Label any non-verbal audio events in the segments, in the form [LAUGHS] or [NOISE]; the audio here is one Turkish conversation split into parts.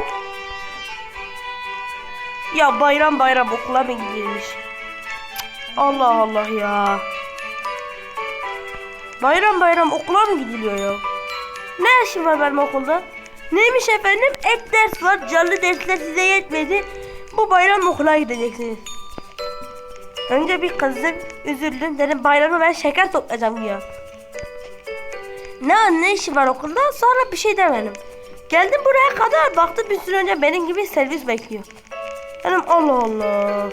lan? Ya bayram bayram okula mı gidilmiş? Allah Allah ya. Bayram bayram okula mı gidiliyor ya? Ne işim var benim okulda? Neymiş efendim? Ek ders var. Canlı dersler size yetmedi. Bu bayram okula gideceksiniz. Önce bir kızdım, üzüldüm. Dedim bayramı ben şeker toplayacağım ya. Ne ne işi var okulda? Sonra bir şey demedim. Geldim buraya kadar baktım bir süre önce benim gibi servis bekliyor. Dedim Allah Allah.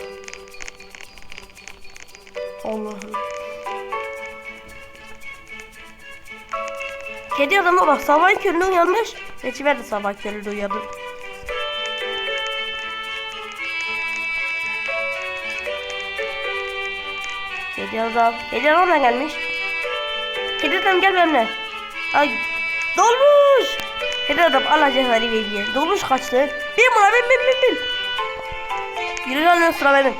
Allah'ım. Kedi adama bak sabah köründe uyanmış. Geçi ben de sabah köründe uyandım. Kedi adam. Kedi adam da gelmiş. Kedi adam gel benimle. Ay dolmuş. Kedi adam Allah cezanı versin. Dolmuş kaçtı. Bin buna bin bin bin bin. Yürü lan en sıra benim.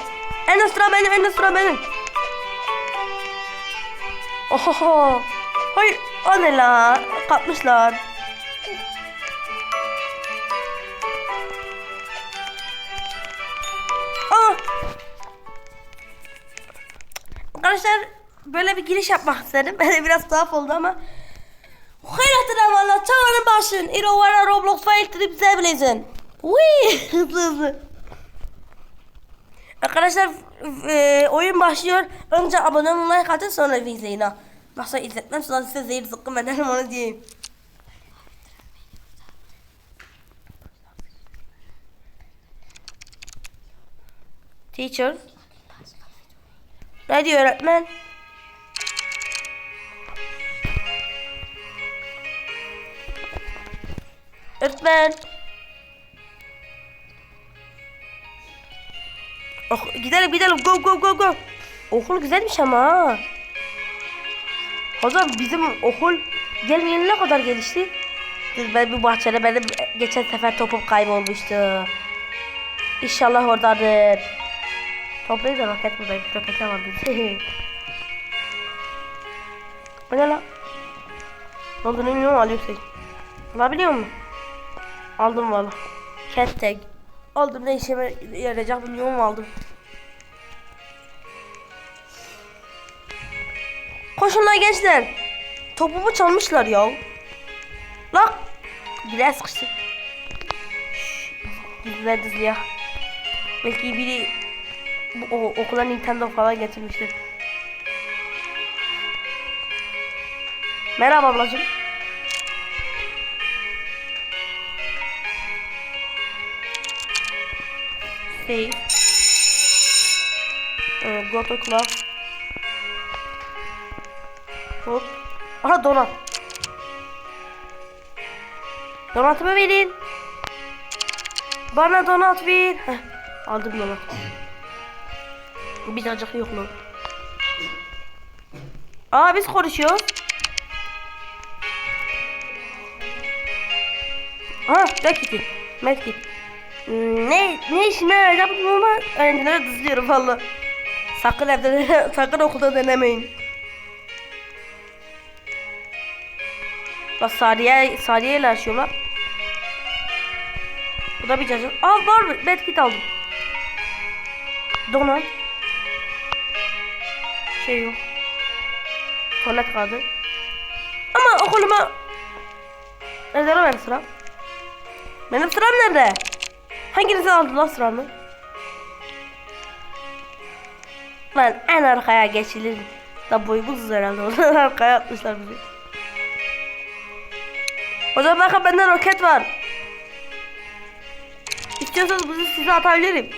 En sıra benim en sıra benim. Oho. Hayır. O ne la? Kapmışlar. Aa. Arkadaşlar böyle bir giriş yapmak istedim. Böyle [LAUGHS] biraz tuhaf oldu ama. Hayratına valla çağırın başın. İro vara Roblox fail trip zeblezin. Wii [LAUGHS] hızlı. Arkadaşlar e, oyun başlıyor. Önce abone olmayı like atın sonra izleyin ha. Yoksa izletmem sonra size zehir zıkkım ederim onu diyeyim. Teacher. Ne diyor öğretmen? Öğretmen. Oh, gidelim gidelim go go go go. Okul güzelmiş ama ha. Hocam bizim okul gelmeyeli ne kadar gelişti? Dur ben bir bahçede benim geçen sefer topum kaybolmuştu. İnşallah oradadır. Toplayın da roket buradayım. Var bizim. O ne lan? Ne olduğunu bilmiyorum alıyorsun. Alabiliyor musun? Aldım valla. Cat tag. Aldım ne işime yarayacak bilmiyorum aldım. Koşun lan gençler. Topumu çalmışlar ya. Lan. Dile sıkıştı. Dizler dizliyor. Belki biri o, okula Nintendo falan getirmiştir. Merhaba ablacığım. Save. Ee, go to class. Hop. Aha donat. Donatımı verin. Bana donat ver. Heh, aldım donat. Birazcık yok mu? Aa biz konuşuyoruz. Ha medkit. Medkit. Ne ne işime yarayacak bilmiyorum ama öğrencilere dızlıyorum valla. Sakın evde [LAUGHS] sakın okulda denemeyin. Bak Sariye Sariye ile açıyorlar. Bu da bir cacık. Aa var mı? Medkit aldım. Donat. Şey yok. Tuvalet kağıdı. Ama okuluma... Nerede lan benim sıram? Benim sıram nerede? Hanginizi aldı lan sıramı? Lan en arkaya geçilir. Da boyumuz herhalde. Onlar [LAUGHS] arkaya atmışlar bizi. O zaman bakın bende roket var. İstiyorsanız bunu size atabilirim.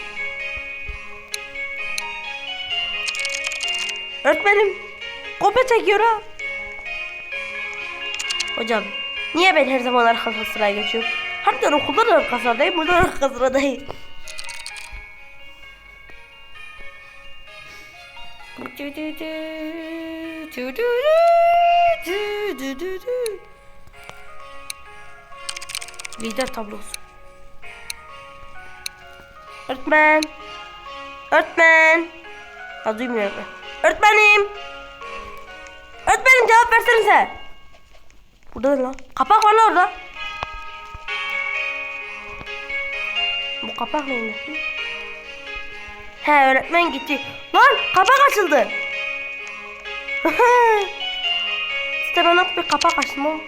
Öğretmenim kopya çekiyor ha. Hocam niye ben her zaman arka sıraya geçiyorum? Harbiden okulda da arka sıradayım, burada. Lider tablosu. Öğretmen. Öğretmen. Ha duymuyor öğretmen. Öğretmenim. Öğretmenim cevap versenize. Burada ne lan? Kapak var lan orada. Kapak neydi? He öğretmen gitti. Lan kapak açıldı. [LAUGHS] işte ben bir kapak açtım.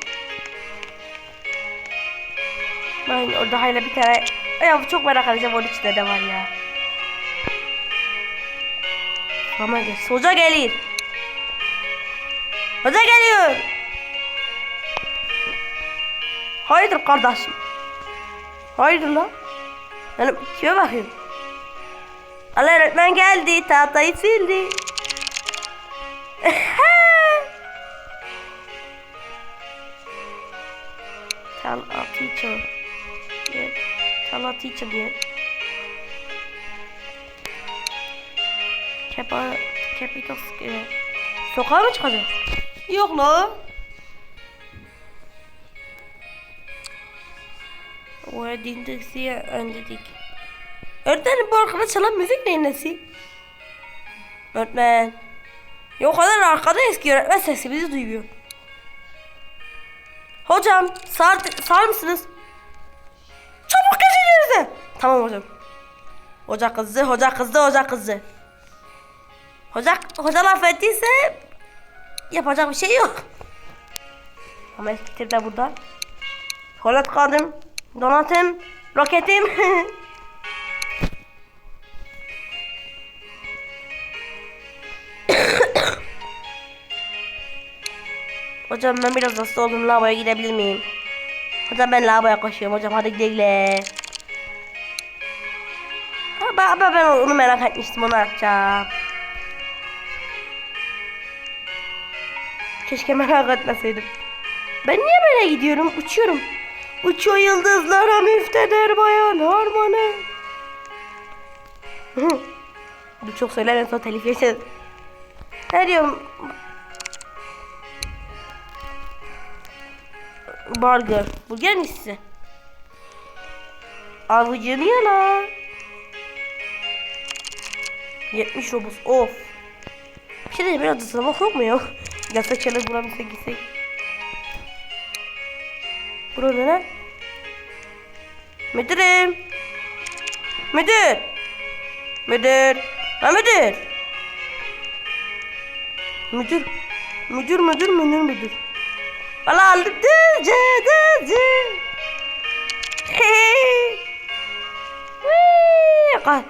Ben orada hala bir tane... Ya çok merak edeceğim onun içinde ne var ya. Ama geç. Hoca gelir. Hoca geliyor. Hayırdır kardeşim? Hayırdır lan? Yani kime bakayım? Allah öğretmen geldi, tahtayı sildi. [LAUGHS] Tell a teacher. Yeah. Tell a teacher diye. Kepa, Capital. Sokağa mı çıkacağız? Yok lan. Did the sea öndedik. Öğretmenim bu arkada çalan müzik neyin nesi? Öğretmen. Ya o kadar arkadayız ki öğretmen sesimizi duyuyor. Hocam sağ, sağ mısınız? Çabuk geçin yerinize. Tamam hocam. Hoca kızdı, hoca kızdı, hoca kızdı. Hoca, hoca laf ettiyse yapacak bir şey yok. Ama eskitir de burada. Tuvalet kağıdım, donatım, roketim. [COUGHS] Hocam ben biraz hasta oldum lavaboya gidebilir miyim? Hocam ben lavaboya koşuyorum hocam hadi gidelim. Ben, ben, ben onu merak etmiştim onu yapacağım. Keşke merak etmeseydim. Ben niye böyle gidiyorum? Uçuyorum. Uçuyor yıldızlara müfteder bayan harmanı. [LAUGHS] Bu çok söyler sonra telif yaşarız. Ne diyorum? Burger. Burger mi size? Avucunu yala. 70 robux. Of. Bir şey diyeyim biraz ısırmak yok mu [LAUGHS] ya? Gelsek şöyle bulabilsek gitsek. Burada ne? Müdürüm. Müdür. Müdür. Ha müdür. Müdür. Müdür müdür müdür müdür. Valla aldım. Hey. Wee. Kal.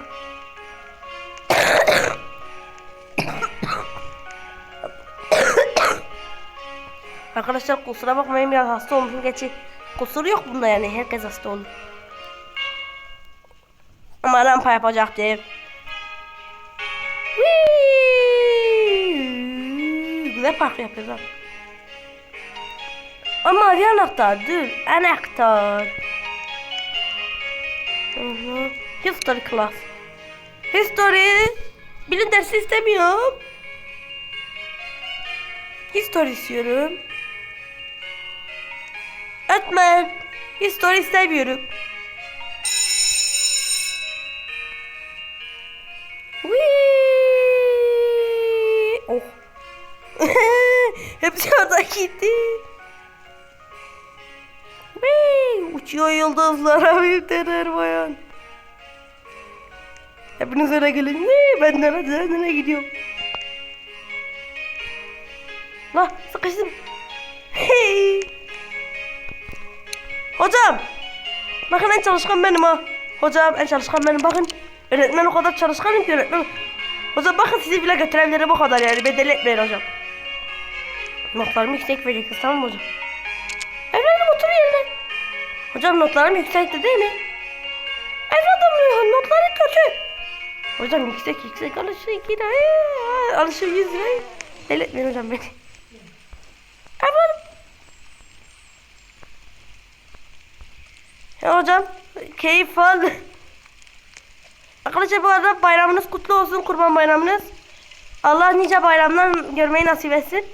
Arkadaşlar kusura bakmayın biraz hasta olmuşum. Gerçi kusur yok bunda yani. Herkes hasta olur. Ama rampa yapacaktı. Whee! Güzel park yapıyoruz ha. Ama bir anahtar dur. Anahtar. History class. History. Bilim dersi istemiyorum. History istiyorum. Öğretmen. History istemiyorum. Whee! Oh. [LAUGHS] Hepsi orada gitti. Whee! Uçuyor yıldızlara müpteler bayan. Hepiniz öyle gelin. Whee! Ben nereye, nereye gidiyorum? La sıkıştım. Hocam. Bakın en çalışkan benim ha. Hocam en çalışkan benim bakın. Öğretmen o kadar çalışkanım ki öğretmen. Hocam bakın sizi bile götürebilirim o kadar yani. Bedel etmeyin hocam. Notlarımı yüksek vereceksiniz tamam mı hocam? Evladım otur yerine. Hocam notlarım yüksekti değil mi? Evladım notları kötü. Hocam yüksek yüksek alışı 2 lira. Alışı 100 lira. Deli etmeyin hocam beni. Evladım. Hocam keyif al. Arkadaşlar bu arada bayramınız kutlu olsun kurban bayramınız. Allah nice bayramlar görmeyi nasip etsin.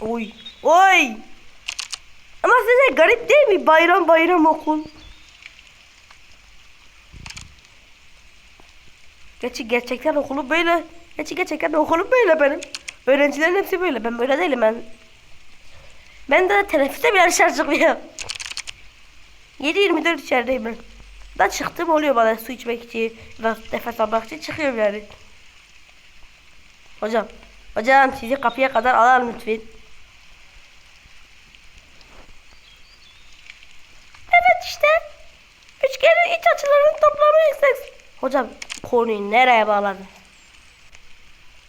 Oy. Oy. Ama size garip değil mi? Bayram bayram okul. Gerçi gerçekten okulu böyle. Gerçi gerçekten okulum böyle benim. Öğrencilerin hepsi böyle. Ben böyle değilim ben. Ben de teneffüste bile dışarı çıkmıyorum. 7-24 içerideyim ben. Ben çıktım oluyor bana su içmek için, biraz nefes almak için çıkıyorum yani. Hocam, hocam sizi kapıya kadar alalım lütfen. Evet işte. Üçgenin iç açılarının toplamı yüksek. Hocam konuyu nereye bağladın?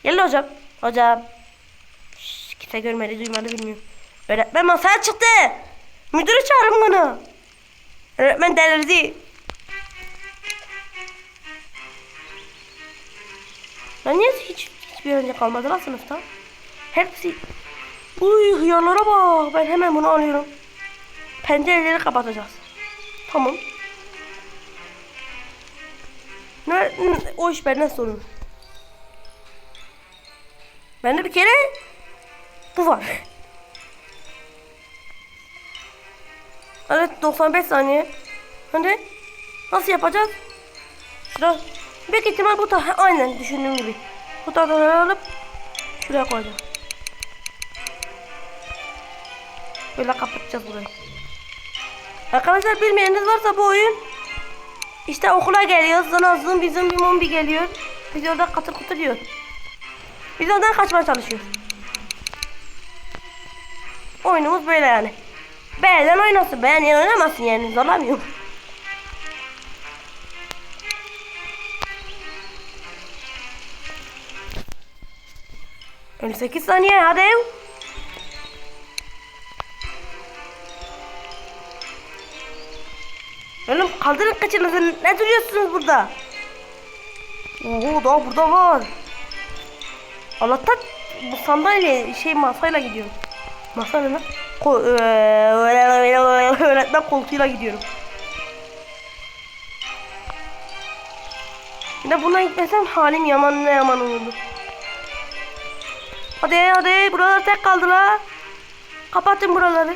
Gel hocam. Hocam. Şşş, kimse görmedi duymadı bilmiyorum. Öğretmen masaya çıktı. Müdürü çağırın bana. Öğretmen delirdi. Ben niye hiç hiçbir önce kalmadı lan sınıfta? Hepsi. Uy hıyarlara bak. Ben hemen bunu alıyorum. Pencereleri kapatacağız. Tamam. Ne, o iş benden sorun. Bende bir kere bu var. Evet 95 saniye. Hadi. Nasıl yapacağız? Şurada. Büyük ihtimal bu da aynen düşündüğüm gibi. Bu tahtaları alıp şuraya koyacağım. Böyle kapatacağız burayı. Arkadaşlar bilmeyeniniz varsa bu oyun işte okula geliyoruz. Zanazın bizim bir mombi geliyor. Biz orada katır kutur yiyor. Biz oradan kaçmaya çalışıyoruz. Oyunumuz böyle yani. Beğenen oynasın. Beğenen oynamasın yani. Zorlamıyorum. Önü 8 saniye hadi. Oğlum kaldırın kaçınızı. Ne duruyorsunuz burada? Oo daha burada var. Allah'tan bu sandalye şey masayla gidiyorum. Masa ne lan? Ko öğretmen koltuğuyla gidiyorum. De buna gitmesem halim yaman ne yaman olurdu. Hadi hadi buralar tek kaldı la. Kapatın buraları.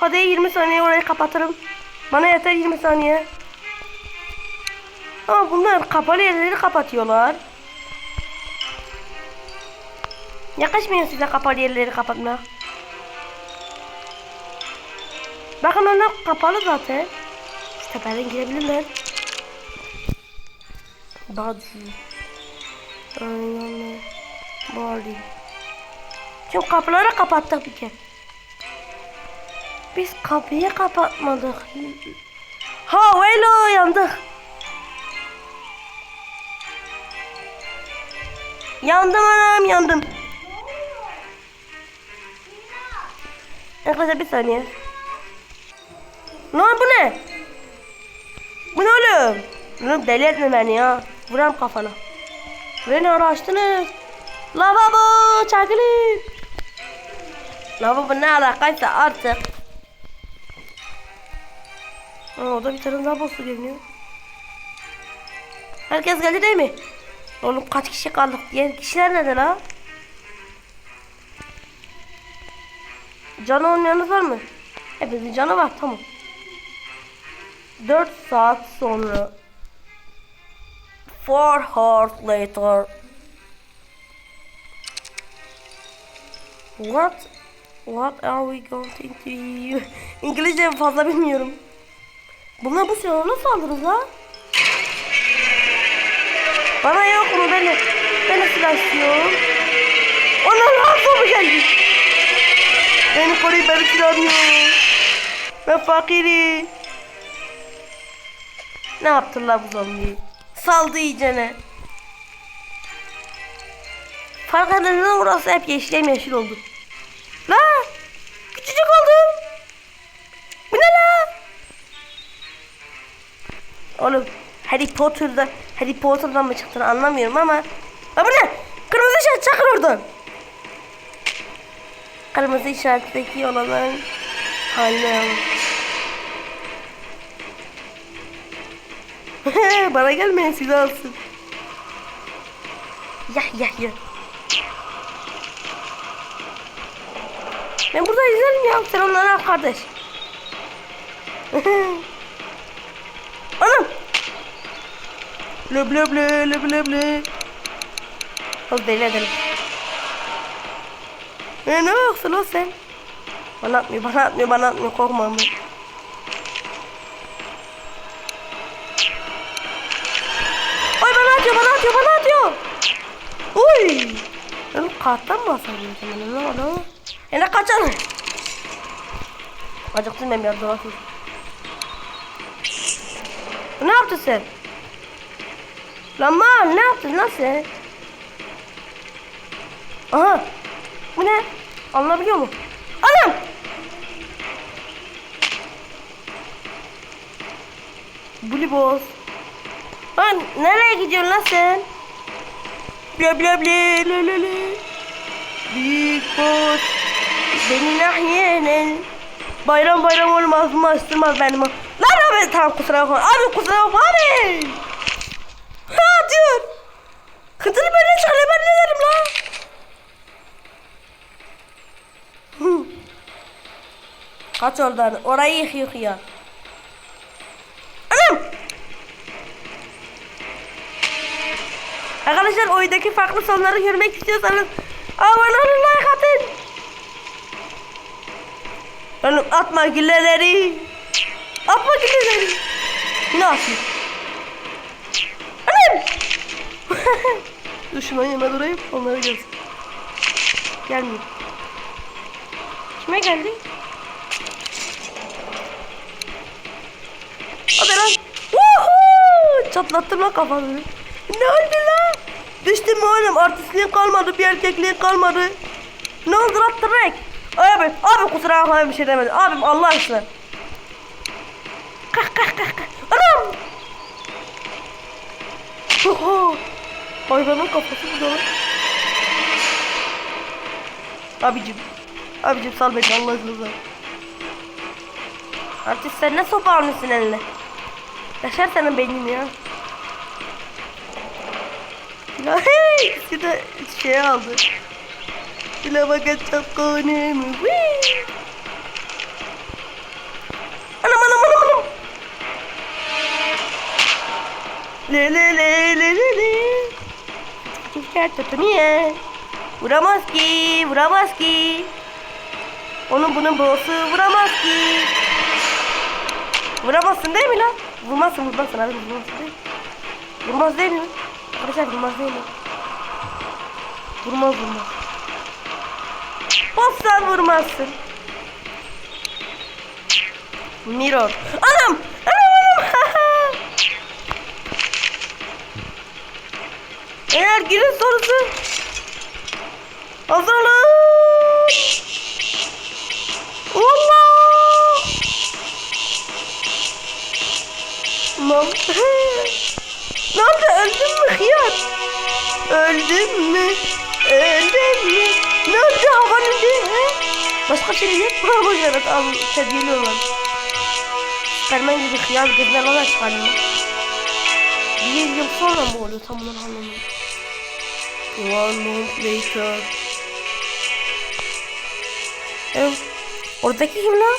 Hadi 20 saniye orayı kapatırım. Bana yeter 20 saniye. Ama bunlar kapalı yerleri kapatıyorlar. Yakışmıyor size kapalı yerleri kapatmak. Bakın onlar kapalı zaten. Şu tepeden girebilirler. Badzi. Aynen. Bali. Şimdi kapıları kapattık bir kere. Biz kapıyı kapatmadık. Ha velo yandık. Yandım anam yandım. Arkadaşlar bir saniye. Lan bu ne? Bu ne oğlum? Oğlum deli etme beni ya. Vuram kafana. Beni araştınız. Lavabo çakılın. Lavabo ne alakaysa artık. Aa, orada bir tane daha boss'u görünüyor. Herkes geldi değil mi? Oğlum kaç kişi kaldık? Diğer kişiler nerede la? Canı olmayanınız var mı? Hepinizin canı var tamam. 4 saat sonra 4 hours later What What are we going to do? [LAUGHS] İngilizce fazla bilmiyorum. Bunlar bu silahı nasıl aldınız la? Bana yok mu? Ben ben silah istiyorum. Ona lan mı geldi? Beni koruyun ben silahım yok. Ben fakirim. Ne yaptılar bu zombiyi? Saldı iyicene. Fark edildi burası hep yeşil yeşil oldu. La! Küçücük oldum. Bu ne la? Oğlum Harry Potter'da Harry Potter'dan mı çıktığını anlamıyorum ama Ha bu ne? Kırmızı işaret çakır oradan. Kırmızı işaretteki olanların haline. [LAUGHS] Bana gelmeyin silah alsın. Ya ya ya. Ben burada izlerim ya. Sen onları al kardeş. [LAUGHS] Anam. Blö blö blö blö blö. Al deli edelim. E ne yapsın o sen? Bana atmıyor, bana atmıyor, bana atmıyor. Korkma ama. Ay bana atıyor, bana atıyor, bana atıyor. Uy. Ben karttan mı asarım sana? Ne oldu ama? E ne kaçalım? Acıktım ben biraz daha Ne yaptın sen? Lan mal ne yaptın lan sen? Aha. Bu ne? Anlayabiliyor mu? Anam! Bully boss. Lan nereye gidiyorsun lan sen? Bla bla bla la la la. Big boss. Beni nahiyenen. Bayram bayram olmaz mı açtırmaz benim. Lan abi tamam kusura bakma. Abi kusura bakma abi. Ha diyor. Kıtır böyle çıkıyor ben ne derim lan? Hı. Kaç oradan. Orayı yık yık ya. Arkadaşlar oyundaki farklı sonları görmek istiyorsanız abone olun like atın. Oğlum atma gülleleri. Atma gülleleri. Yine atayım. Anam. [LAUGHS] Dur şuna yana durayım onları görsün. Gelmiyor. Kime geldi? Hadi lan. Woohoo! Çatlattım lan kafasını. Ne oldu lan? Düştüm oğlum. Artistliğin kalmadı. Bir erkekliğin kalmadı. Ne oldu lan tırnak? Abi, abi kusura bakma bir şey demedim. Abim Allah aşkına. Kalk kalk kalk. Anam! Oho! Hayvanın kafası bu da. Abicim. Abicim sal beni Allah aşkına. Artist sen ne sopa almışsın eline? Yaşar senin beynin ya. Ya hey! İkisi de şey aldı. Bile bakın çok konemi. Anam anam anam anam. Le le le le le le. Çiftler tutunuyor. Vuramaz ki, vuramaz ki. Onun bunun boğası vuramaz ki. Vuramazsın değil mi lan? Vurmazsın vurmazsın abi vurmazsın değil? Vurmaz değil mi? Arkadaşlar vurmaz değil mi? Vurmaz vurmaz. Bozsan vurmazsın. Mirror. Anam! Anam anam! [LAUGHS] Eğer girin sorusu Hazır Lan. ne oldu? Öldün mü hıyar? Öldün mü? Öldün mü? Ne oldu havanın değil mi? Başka şey yok mu? Ver. Al, terbiyeliyorlar. Superman gibi hıyar gırnalar çıkarıyor. Bir yıl sonra mı oluyor tam olarak anlamıyorum. One month later. Evet. Oradaki kim lan?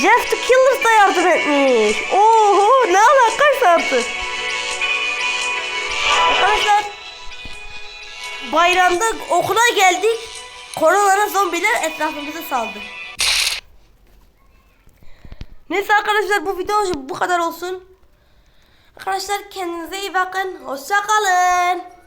Jeff the Killers da yardım etmiş. Oho ne alakaysa artık. Arkadaşlar bayramda okula geldik. Koronalara zombiler etrafımızı saldı. Neyse arkadaşlar bu video bu kadar olsun. Arkadaşlar kendinize iyi bakın. Hoşça kalın.